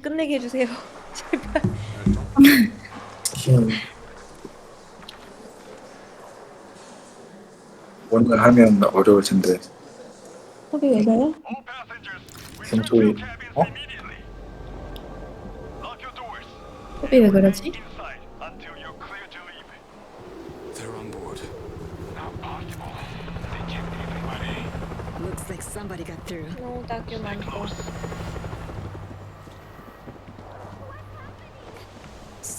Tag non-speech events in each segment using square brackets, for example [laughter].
끝내게 해주세요. 제발. 힘. 오늘 하면 어려울 텐데 소리 왜 그래요? 생소히 어? 소리 왜 그러지? They're on board. Looks like somebody got through. No document.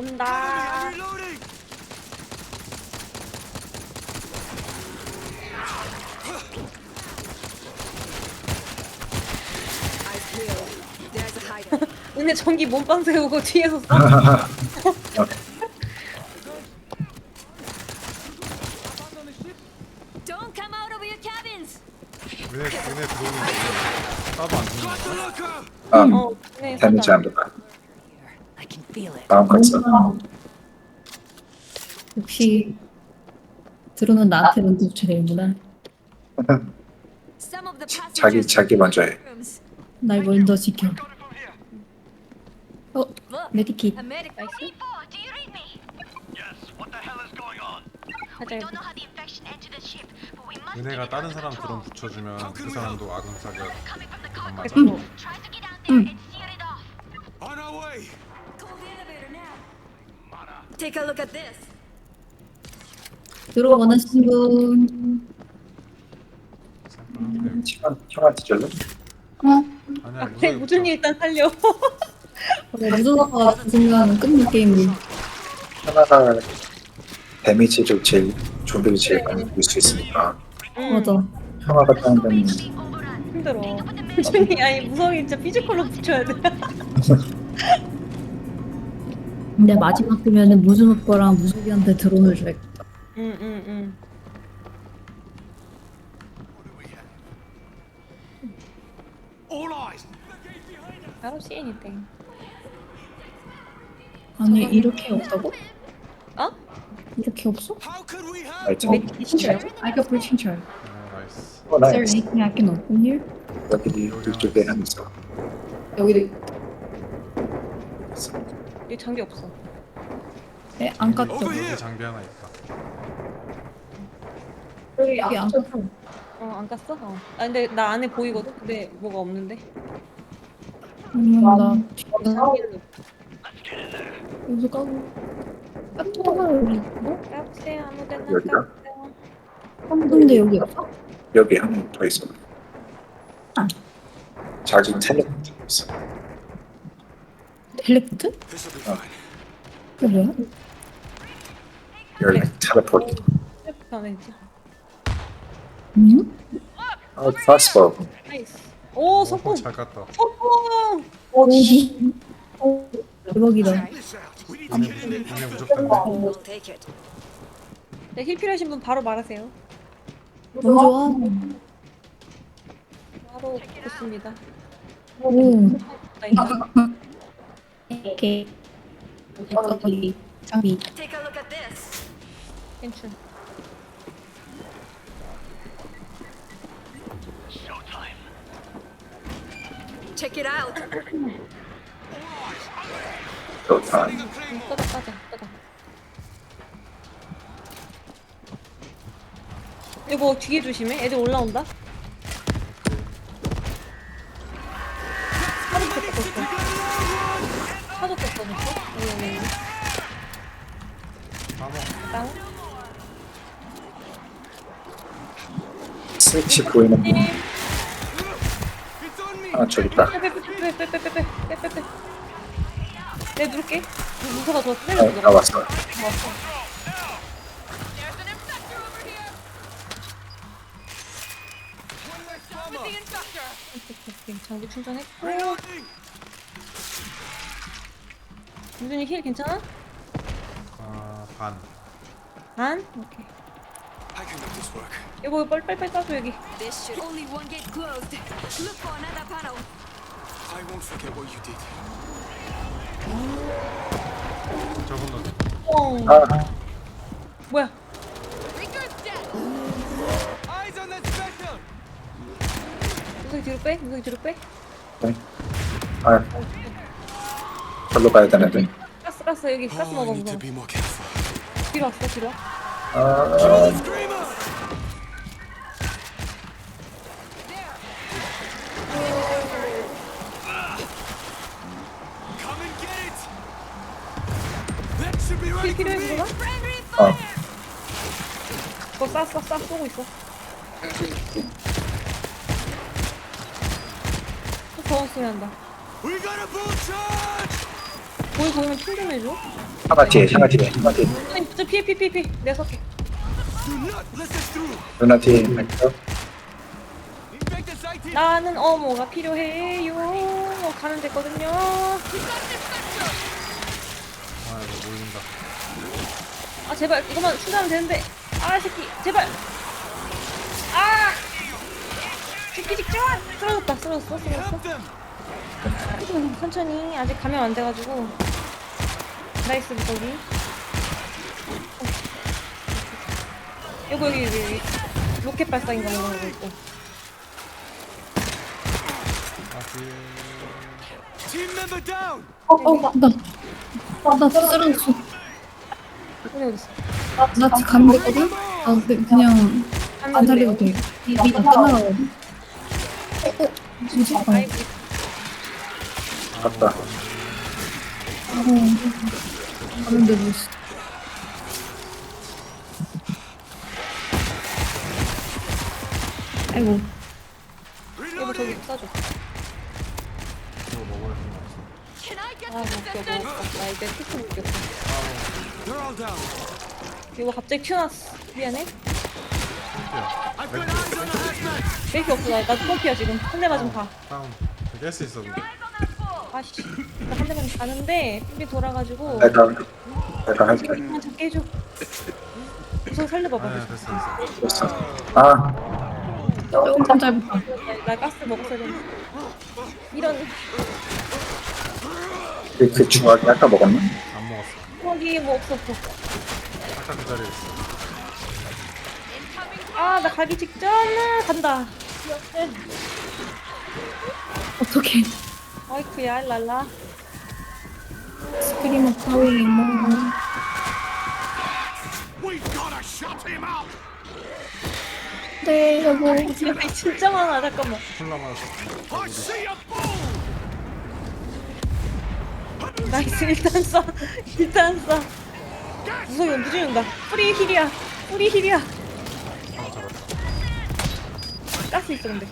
온다. 은혜 전기 몸빵 세우고 뒤에서 쏴. Don't come out of your cabins. 얘네 얘네 들어오는 거 따도 안 the 거야? 아 어, 은혜 데미지 쏜다. 다음 각선. 역시 들어는 나한테 먼저 주는구나. 자기 자기 먼저 해. 날 먼저 지켜. 어, 메디킷. 얘네가 다른 사람 드럼 붙여주면 그 사람도 아군 사격 응. 응. Take a look at this. 들어 원하시는 분. 형한, 형한테 줄래? 아니야 앞에 무준이 일단 살려. [laughs] 그래, 무슨 아빠가 죽으면 끝내 게임이. 하나가 데미지를 제일 좀비를 제일 많이 볼수 있으니까 응, 맞아. 형아가 따는 데는 힘들어. [laughs] 무준이 아니 무성이 진짜 피지컬로 붙여야 돼. [laughs] 근데 마지막 되면은 무슨 오빠랑 무속이한테 드론을 줘야겠다. 응, 응, 응. All eyes! 바로 CN이땡. 아니 이렇게 없다고? 어? 이렇게 없어? How could we have... 알죠? 칭찬. I got full 칭찬. 어 나이스 어, Is there 나이스 anything I can open here? 여기 이쪽에 하나 있어 여기도 여기 장비 없어. 네, 안 깠죠. 여기 장비 하나 있다 여기 안 깠어. 어, 안 깠어? 어. 아, 근데 나 안에 보이거든? 근데 뭐가 없는데? 음, 나 장비는 없어. 여기서 까고. 깜짝아 여기 있고. 까보세요, 아무 데나 여기가? 까보세요. 근데 여기 없어? 여기 한 번 더 있어 아. 자기 텔레포트 있어 헬렉트? 이게 뭐야? You're like teleporting. 변했죠. 음? Oh, 오 성공. 잘 갔다. 성공. 오, 대박이다. 네, 힐 필요하신 분 바로 말하세요. 너무 좋아. 바로 붙습니다. 오. 네. 이렇게. 여기 장비. Take a look at this. Showtime. Check it out. 떠다, 빠져, 떠다. 이거 뒤에 조심해. 애들 올라온다. 스위치 보이는 분 It's on me! 하나 저기 있다 빼빼빼빼빼빼빼빼빼빼빼. 내가 누를게. 문서가 더 아, 때려줘. 나 왔어 장비 충전했고. 무준이 힐 괜찮아? 아, 반. 안? 오케이. 여보 빨빨빨 까줘 여기. This should only one gate closed. Look for another panel. I won't forget what you did. 저분 너 뻥. 아 뭐야? Rigger's dead. Eyes on that special. 무석이 뒤로 빼? 무석이 뒤로 빼? 네. 아 절로 가야 되는데 가스 가스 여기 가스 Oh, 먹어 I need to 무석. be more careful. 뒤로 왔어 뒤로. 아. 필요해! 무석아? 어. 그거 쏴 쏴 쏴 쏘고 있어. 또 bull charge! 거기 보이면 핑좀 해줘. 하나 뒤에 하나 뒤에 하나 뒤에 아니 저 피해 피해 피해 피해. 내가 쏠게. 누나 뒤에 sighted. 나는 어머가 필요해요. 어, 가면 됐거든요. 제발 이거만 충전하면 되는데. 아 새끼 제발. 아. 죽기 직전. 쓰러졌다 쓰러졌어 쓰러졌어. 천천히 아직 감염 안 돼가지고. 나이스 무더기. 여기 여기 여기 여기. 로켓 발사인가 뭐 이런 거 있고. 아, 뒤에. Team member down. 어, 어, 나, 아, 나 쓰러졌어. 나 지금 가면 되거든? 아, 근데 그냥 안 살려도 돼. 다 끝나가거든? 어, 어, 뭐지? 아, 아이고 맞다 어, 가면 되고 있어. 아이고, 여보 저기 써줘. 이거 먹어야 되는 거 없어. Can I get 아 some 먹겨 assistance? 먹었어. 나 이제 피크 먹겼어. They're all down. 이거 갑자기 튀어나왔어. 미안해. I've got eyes on the hazmat. 뺄게 없어. 나, 나 뚜껑피야 지금. 한 대 맞으면 가. 다운. 깰수 있어, 근데. 아씨. 나 한 대 맞으면 가는데 삐 돌아가지고. 내가 내가 할게 이거만 잡게 해줘. 우선 살려봐봐. 아, 됐어, 됐어. 됐어 아 조금 짧다. 나, 나 가스 먹었어야 되는데. 이런 그, 그 중화기 아까 먹었나? 안 먹었어. 거기 뭐 없어. 아까 그 자리에 있어. 아 나 가기 직전 아, 간다. 어떡해. 아이쿠야 랄라. 스크리머 뭐. Him out. 네, 여보. 아니 진짜 많아 잠깐만. 콜라 마셨어. 나이스 일단 쏴 일단 쏴 무서워 무지 온다 뿌리 힐이야 뿌리 힐이야 아. 가스 있어 근데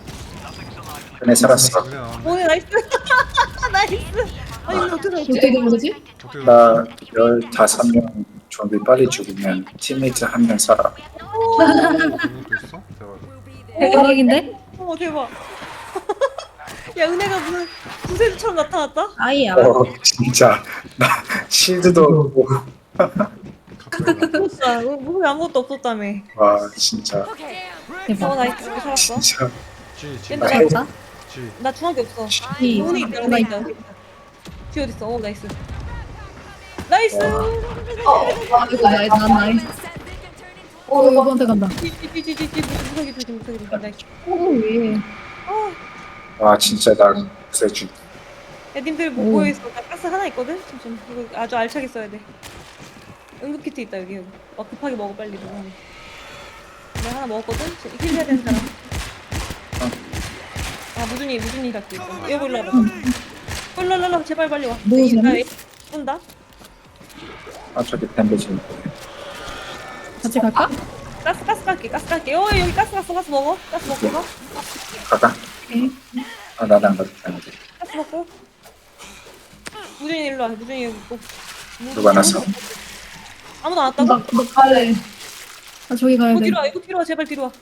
걔네 살았어. 오네 나이스 [laughs] 나이스 아니 이거 어떻게 어떻게? 된 거지? 나 15명 좀비 빨리 죽으면 팀메이트 한 명 살아? 대박. 대박인데? 어머 대박 [laughs] 야 은혜가 무슨 구세주처럼 나타났다 아이야. 어 진짜 나 실드도 없고 나. 없었다 무슨 아무것도 없었다며 와 진짜. 어 대박. 나이스 여기 살았어 진짜 얘들아. 나 중학교 없어 이, 은혜 있다 은혜 나 있다 뒤 어딨어 어 나이스 나이스 아, 이거 나, 난 나이스. Said they can turn into 어, 여보한테 간다. 뒤 뒤 뒤 뒤뒤 무서기 조심 무서기 조심 나이스 어, 왜? 어 와 진짜 나 구세주 야, 님들 뭐 오. 보여 있어? 나 가스 하나 있거든? 잠시만. 이거 아주 알차게 써야 돼. 응급 키트 있다, 여기. 여기. 와, 급하게 먹어, 빨리. 너. 내가 하나 먹었거든? 지금 힐 해야 되는 사람. 아, 무준이, 무준이 갖고 있어. 여보, 일로 와봐. 일로, 일로, 일로, 제발 빨리 와. 뭐나 되나? 얘 쏜다? 아 저기 밴드지 같이 갈까? 가스, 가스 갈게, 가스 갈게. 어, 여기 가스, 가스, 가스 먹어. 가스 먹고 가. 가가 오케이. 아 나도 안 가도 되는데 가스 먹고. 무준이 일로 와. 무준이 여기 있고. 누가 났어? 아무도 안 나, 왔다고? 나 갈래. 나 저기 가야 이거 돼. 뒤로 와, 이거 뒤로 와, 제발 뒤로 와.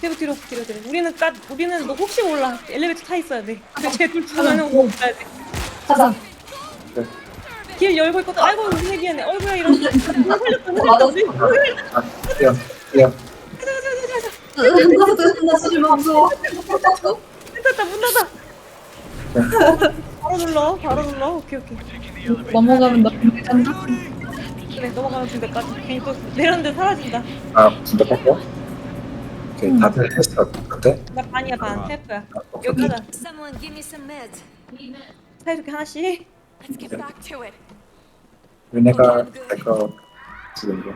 뒤로 뒤로 뒤로 뒤로. 우리는 까 우리는 너 혹시 몰라 엘리베이터 타 있어야 돼. 근데 쟤둘 뭐 없어야 돼. 가자. 길 열고 있거든. 아이고 우리 미안해. 어이구야 이런. 누가 살렸다. 누가 살렸다. 우리. 아, 뛰어, 뛰어. 나 지금 무서워. 됐다 문 닫아. 바로 눌러. 바로 눌러. 오케이 오케이. 넘어가면 나 군대 간다. 그래 넘어가면 군대까지. 괜히 또 내렸는데 사라진다. 아, 군대 꺾고. 오케이, 다들 했어. 그때? 나 반이야 반. 헬프야. 아, 오케이. 여기 가자. Someone give me some meds. 사이좋게 하나씩. Let's get back to it. 얘네가 내가 지금 이거.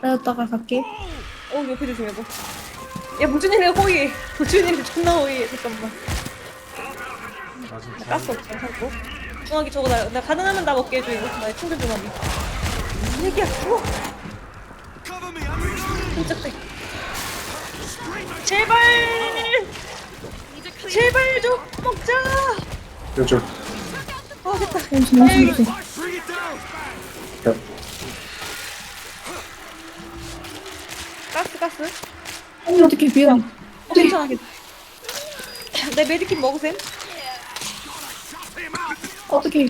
그러다가 갈게. 어 옆에 조심해 봐. 야 무슨 일이야 호의. 무슨 일이 존나 호의. 잠깐만. 나 지금 나 가스 없어 살고. 중화기 저거 나, 나 가능하면 나 먹게 해줘 이거. 나 충전 좀 하게. 이 얘기야 죽어. 깜짝대. 제발. 제발 좀 먹자. 요즘 아 됐다. 어, it down! 가스 가스. 아니, 어떻게 미안. 어, 괜찮아 괜찮아. 내 메디킷 먹으셈. 어떻게.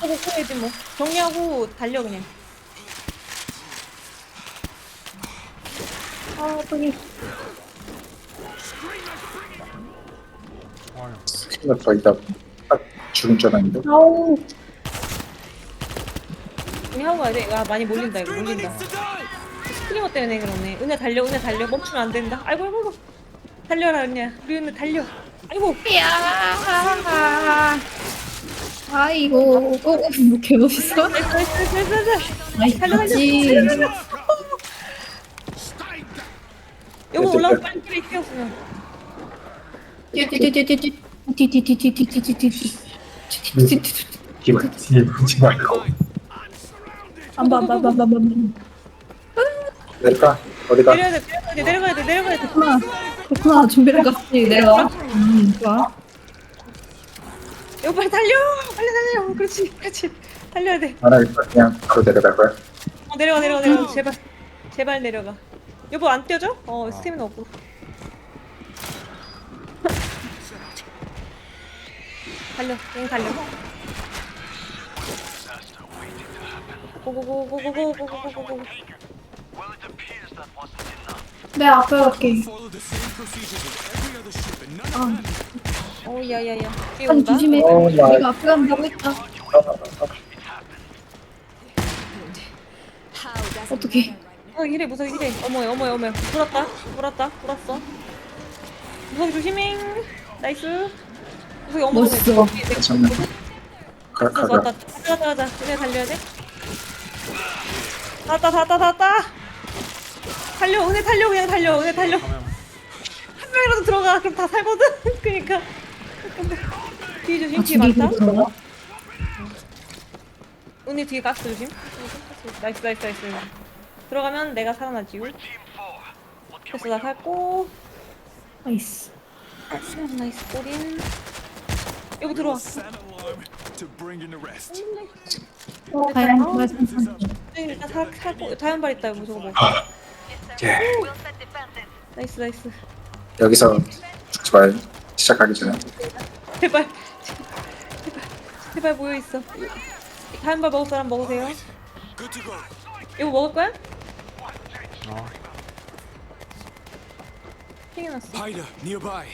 하고 해야지 뭐. 정리하고 달려 그냥. 아, 어떻게. 아유 스킬러 더 있다. 딱 죽은 줄 알았는데. 아우. 그냥 하고 가야 돼. 아 많이 몰린다 이거 몰린다. 스크리머 때문에 그러네. 은혜 달려, 은혜 달려. 멈추면 안 된다. 아이고, 아이고, 아이고. 달려라, 은혜야. 우리 은혜 달려. 아이고. 야. 아이고. 어, 어, 뭐 개멋있어? 나이스, 나이스, 나이스, 나이스. 아이, 달려, 달려. 맞지. 여보 됐다, 올라와 됐다. 빨리 빨리 뛰었으면. 띠띠띠띠띠띠. 띠띠띠띠띠띠띠띠. 기분 뒤에 붙지 말고. 봐. 내릴까? 어디가? 내려야 돼, 내려가야 돼, 내려가야 돼, 내려가야 돼. 그렇구나. 그렇구나. 준비를 갔지. 내려와. 음, 좋아. 여보 빨리 달려, 빨리 달려. 그렇지, 그렇지. 달려야 돼. 안 하겠다. 그냥 바로 내려갈 거야. 어, 내려가, 내려가, 내려가. 제발, 제발 내려가. 여보 안 뛰어져? 어, 스태미나 없고. [laughs] 달려, 그냥 달려. 고고고고고고고고고고고. 내 앞에 갈게. Follow the same procedures as every other ship and none 아, 어, 야야야. 뒤에 아니, 온다. 조심해. 어, 나- 내가 앞에 간다고 했다. Does 어떡해. 어 이래 무서워 이래 어머야 어머야 어머야 돌았다 돌았다 돌았어 무서워 조심해 나이스 무서워 어머 멋있어. 괜찮네. 가, 가자 가가. 가자 가자 가자 달려야 돼 닿았다 닿았다 닿았다 달려 은혜 달려 그냥 달려 은혜 달려. 가면. 한 명이라도 들어가 그럼 다 살거든? [laughs] 그니까. 근데 뒤에 조심 아, 뒤에 많다? 들어가? 은혜 뒤에 가스 조심. 나이스 나이스 나이스. 들어가면 내가 살아나지. 됐어 나 살고. 나이스. 나이스 꼬린. 여보 들어와. 어, 일단 살, 살고 자연발 있다 여보 저거 뭐 [laughs] 예. 나이스 나이스 여기서 죽지 말. 시작하기 전에. 제발 제발 제발 모여 있어 자연발 먹을 사람 먹으세요. 여보 먹을 거야? 어 튀겨놨어 nearby.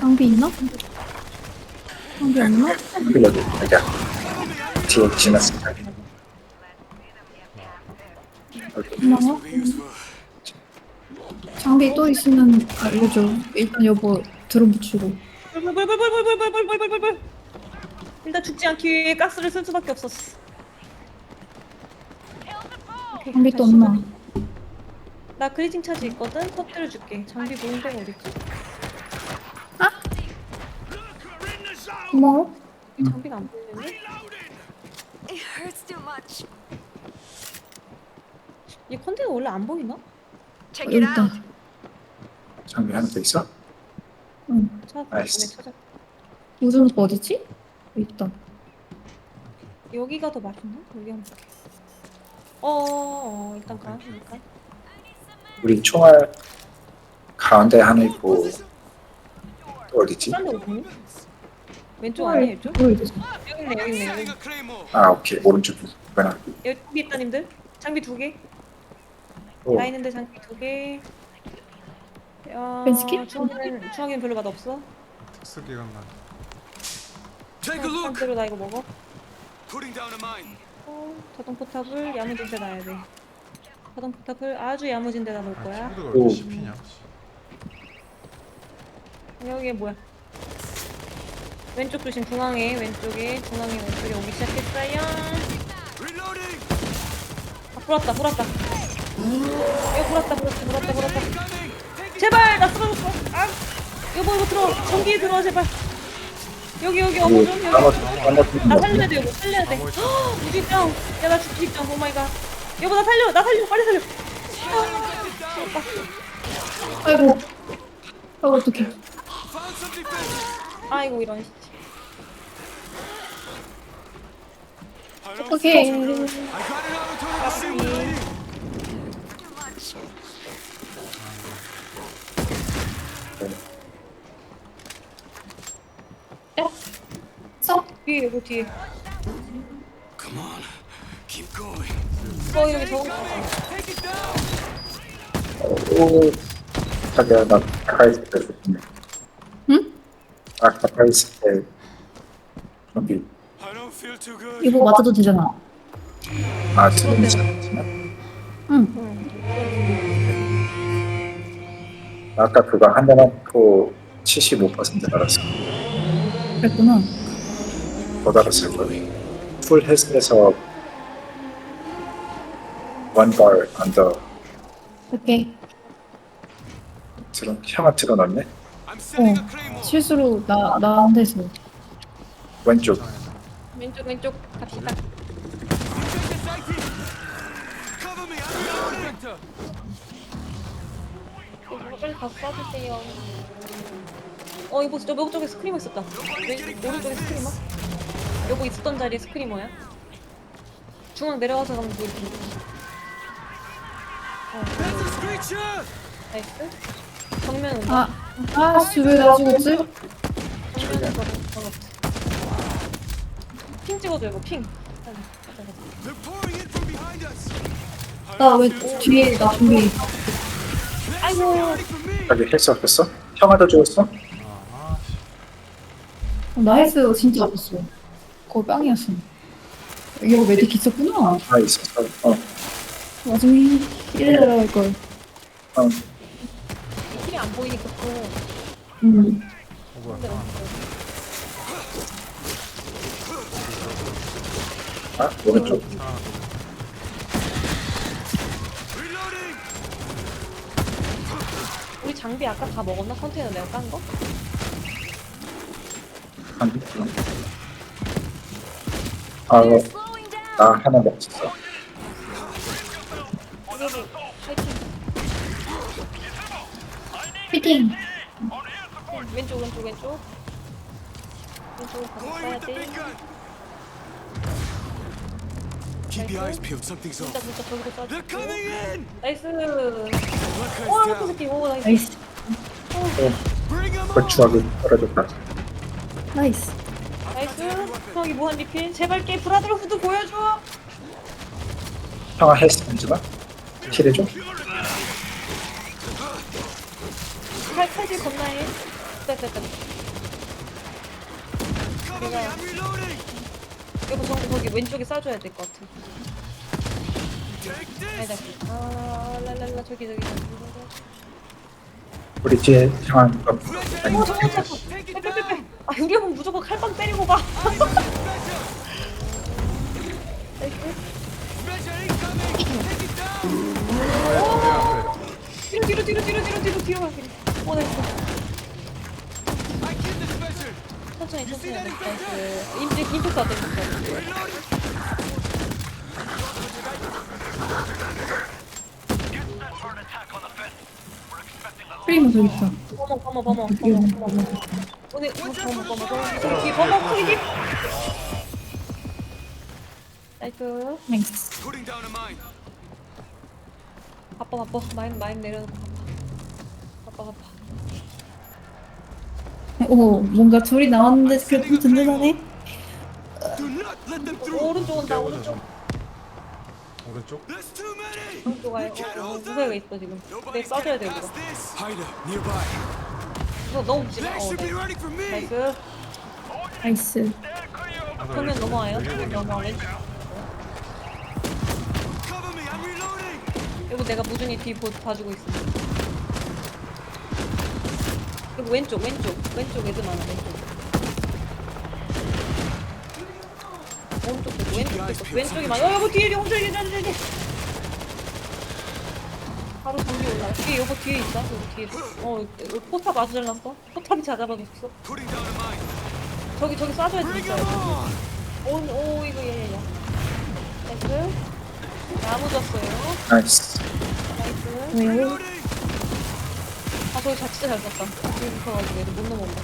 장비 있나? 여기 여기야. 뒤에. 여기. 고마워. 장비 또 있으면 알려줘. 일단 여보 들어붙이고. 일단 죽지 않기 위해 가스를 쓸 수밖에 없었어 오케이, 장비 또. 없나? 나 그리징 차지 있거든? 터뜨려 줄게 장비 모은 데가 어딨지? 고마워. 장비가 안 보이는데? It hurts too much. 이 컨테이너 원래 안 보이나? Check 여기 it out. 있다. 장비 하나 더 있어? 응. 찾았다 나이스. 찾아 오빠 어디지? 있다. 여기가 더 맛있나? 여기 한번 볼게 어, 어 일단 가 일단 우리 총알 가운데 하나 있고 또 어디지? 딴데? 왼쪽 아니에요 이쪽? 모르겠어. 여기 있네 여기 있네 여기. 아 오케이 오른쪽 이거나 여기 있다 님들 장비 두개 오 나 있는데 장비 두개 어? 중앙에는 중앙에는 별로 맛 없어 특수 기관만. Take a look. 상대로 나 이거 먹어 Putting down a mine. 어, 자동 포탑을 야무진 데 놔야 돼 자동 포탑을 아주 야무진 데다 놓을 아, 거야 친구들 왜 오. 이렇게 씹히냐? 여기 뭐야 왼쪽 조심 중앙에 왼쪽에 중앙에 왼쪽에 오기 시작했어요. 아 불었다 불었다. 이거 불었다 불었다 불었다 불었다. 제발 나 쓰러졌어. 아 여보 이거 들어 전기에 들어와 제발. 여기 여기 어머 좀 여기. 나 살려야 돼 여보 살려야 돼. 헉, 무직병. 야나 죽기병 오마이갓. 여보 나 살려 나 살려. 빨리 살려. 아. 아이고. 아이고, 어떡해. 아이고 이런 reloading. 써? 뒤에 여기 뒤에 Come on. Keep going. 어 여기 저거 Take it down. 오 자기야 나 가까이 있을 때 좋네 응? 아 가까이 있을 때 이거 맞아도 되잖아. 아 지금 응. 아까 그거 한대 맞고 75% 달았어 그랬구나. 더 달았을 거야 풀 헬스에서 원발 언더 오케이. 들어 형아 틀어놨네 어. 실수로 나, 나한테서. 왼쪽 왼쪽 왼쪽. 갑시다. 빨리 가서 쏴주세요. 어 이거 저 왼쪽에 스크리머 있었다. 왼, 오른쪽에 스크리머? 여보 있었던 자리에 스크리머야? 중앙 내려와서 가면 보일 텐데 어. 나이스. 정면 온다 아, 아, 씨, 왜 나 죽었지? 정면에서 반갑지 핑 찍어줘 이거 핑 나 왜 뒤에, 나 준비. They're 아이고. 여기 헬스 없었어? 형아도 죽었어? 아, 씨. 나이스, 진짜 없었어. 그거 빵이었어. 이거 메딕 있었구나. 아 있었어 어, 나중에 힐에 들어갈 걸. 어. 힐이 안 보이니까 또 음. 어 뭐야? 힘들어 아 오른쪽. 우리 장비 아까 다 먹었나? 컨테이너 내가 깐 거? 한 아, Slowing down. 나 하나 먹었어. 여기 파이팅 피팅. 왼쪽 왼쪽 왼쪽 왼쪽으로 가서 써야 돼. Keep your eyes peeled. Something's 진짜 off. 진짜 쏴줘 They're coming in. 나이스 guy's 오 이거 down. 새끼 오 나이스 나이스. Bring him on. 고추하게 떨어졌다. 나이스. 나이스 저기 무한 리필 제발 게 브라들 후드 보여줘 형아 헬스 던지나? 킬해줘? 칼 칼질 겁나 해 됐다 됐다 Cover me. I'm reloading. 여보 저기 거기 왼쪽에 쏴줘야 될 것 같아 아니다. 아 랄랄라 저기 저기 저기 우리 뒤에 형아 어, 어 저거 저거 down. 아 여기 하면 무조건 칼빵 때리고 가 down. [laughs] 뒤로 뒤로 뒤로 뒤로 뒤로 뒤로 뒤로 가 어, 나이스 I killed the special. 천천히 천천히 나이스 임팩 임팩트 어때 임팩트. 프레임은 저기 있다. 버머 버머 버머 버머 버머 오늘 버머 버머 버머 버머 뒤에 버머 거기 뒤 나이스 나이스. Putting down a mine. 바빠 바빠 마인 마인 내려놓고 바빠 바빠 바빠 오 뭔가 둘이 나왔는데 그래도 든든하네. Them through. 오른쪽 온다 오른쪽 오른쪽? 어, 어, 무게가 있어 지금 내 써줘야 돼 이거. Hider nearby. 이거 너무 They 어, 네. 나이스 나이스. 그러면 넘어와요 넘어와 reloading. 여기 내가 무준히 뒤 보, 봐주고 있어 여기 왼쪽 왼쪽. 왼쪽 애들 많아 왼쪽. 오른쪽도 왼쪽도 있고 왼쪽이 많아. 어 여보 뒤에 용서 이게 자리 자리 바로 전기 올라. 뒤에 여보 뒤에 있다. 여기 뒤에. 어 포탑 아주 잘 났어 포탑이 잡아줬어? Putting down a mine. 저기 저기 쏴줘야 Bring them on. 오, 오 이거 얘얘얘 나이스. 나무 졌어요. 나이스. 나이스. Reloading. 아 저기 자 진짜 잘 쐈다 뒤에 붙어가지고 애들 못 넘어온다.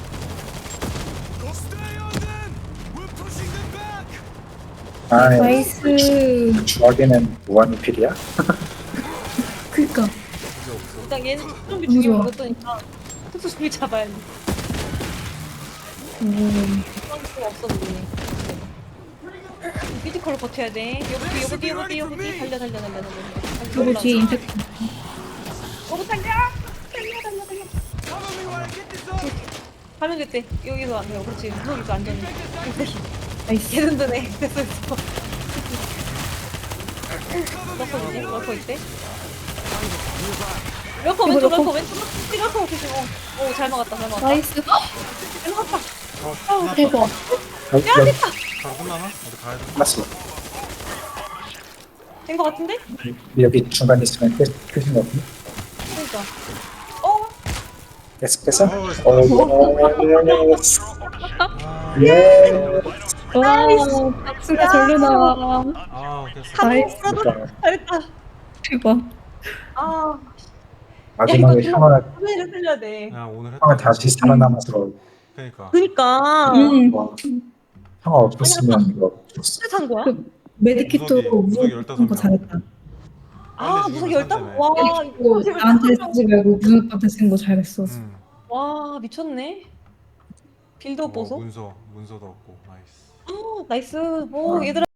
아, 나이스. 주하기는 무한리필이야? [laughs] 그니까. 일단 얘는 좀비 너무 죽이고 좋아. 그랬더니까 특수 좀비 잡아야 돼 오. 그런 수가 없어 우리 피지컬로 버텨야 돼 여기 뒤 여기 뒤 여기 뒤 여기 뒤 달려 달려 달려 달려 달려 뒤에 임팩트. 여기 달려 달려 달려 달려 Cover me while I get this off. 하면 됐대 여기서 안 돼요 그렇지 무서기서 안전해 나이스. 개든든해 됐어 됐어 러커 있지? 러커 있대? 러커 왼쪽 러커 왼쪽 러커 조심 어. 오잘 막았다 잘 막았다 나이스. 잘 막았다 어, 끝났다. 대박. 어, 여기 바로 끝나나? 어디 가야 돼? 끝났어. 된거 같은데? 여기 중간에 있으면 끝, 끝인 거 같네. 그러니까 어? 됐어, 됐어? 어, 어, 예스. 아, 예. 와, 박수가 절로 나와. 아, 됐어. 나이스. 그러니까 잘했다 대박. 아 마지막에 형아, 소리를 틀려야 돼 야, 오늘 했다. 형아 다시 살아남아서 그니까. 그니까 음. 와, 형아 없었으면 이거. 어떻게 산 거야? 그 메디킷도 무석이 무조건 거 15명. 잘했다. 아 무슨 산다며. 와 이거 나한테 쓰지 말고 무조건한테 쓴거 잘했어. 응. 와 미쳤네 빌드업 어, 보소 문서, 문서도 없고, 나이스. 어, 나이스 오 얘들아